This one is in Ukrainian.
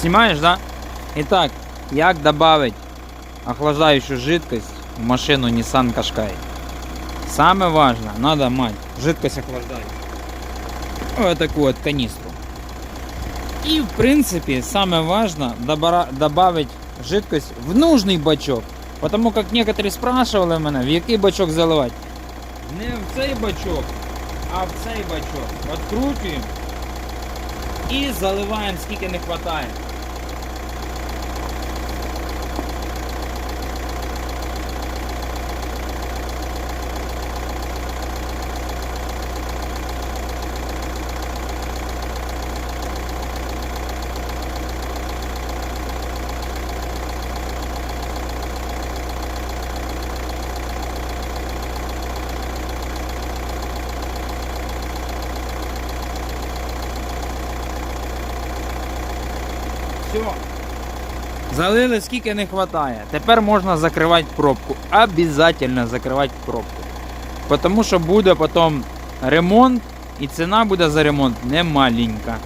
Снимаешь, да? Итак, як добавить охлаждающую жидкость в машину Nissan Qashqai? Самое важное, надо мать жидкость охлаждающую. Вот такую вот канистру. И в принципе самое важное добавить жидкость в нужный бачок. Потому как некоторые спрашивали мене, в який бачок заливати. Не в цей бачок, а в цей бачок. Откручуємо і заливаємо скільки не вистачає. Все. Залили скільки не вистачає. Тепер можна закривати пробку. Обязательно закривати пробку. Тому що буде потім ремонт, і ціна буде за ремонт не маленька.